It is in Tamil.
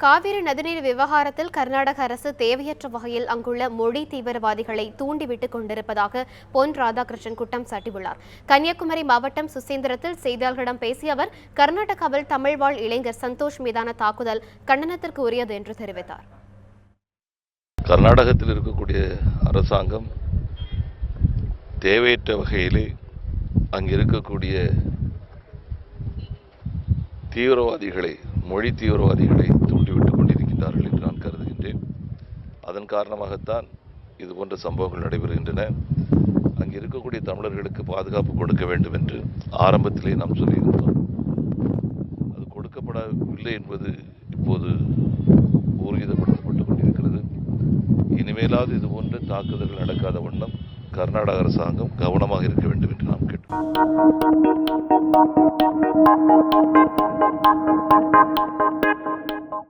காவிரி நதிநீர் விவகாரத்தில் கர்நாடக அரசு தேவையற்ற வகையில் அங்குள்ள மொழி தீவிரவாதிகளை தூண்டிவிட்டுக் கொண்டிருப்பதாக பொன் ராதாகிருஷ்ணன் குற்றம் சாட்டியுள்ளார். கன்னியாகுமரி மாவட்டம் சுசேந்திரத்தில் செய்தியாளர்களிடம் பேசிய அவர் கர்நாடகாவில் தமிழ் வாழ் இளைஞர் சந்தோஷ் மீதான தாக்குதல் கண்டனத்திற்கு உரியது என்று தெரிவித்தார். கர்நாடகத்தில் இருக்கக்கூடிய அரசாங்கம் தேவையற்ற வகையிலே அங்கிருக்கக்கூடிய தீவிரவாதிகளை மொழி தீவிரவாதிகளை தூண்டிவிட்டுக் கொண்டிருக்கின்றார்கள் என்று நான் கருதுகின்றேன் அதன் காரணமாகத்தான் இது போன்ற சம்பவங்கள் நடைபெறுகின்றன. அங்கே இருக்கக்கூடிய தமிழர்களுக்கு பாதுகாப்பு கொடுக்க வேண்டும் என்று ஆரம்பத்திலே நாம் சொல்லியிருந்தோம். அது கொடுக்கப்படவில்லை என்பது இப்போது ஊர்ஜிதப்படுத்தப்பட்டுக் கொண்டிருக்கிறது இனிமேலாவது இது போன்ற தாக்குதல்கள் நடக்காத வண்ணம் கர்நாடக அரசாங்கம் கவனமாக இருக்க வேண்டும் என்று நாம் கேட்டோம்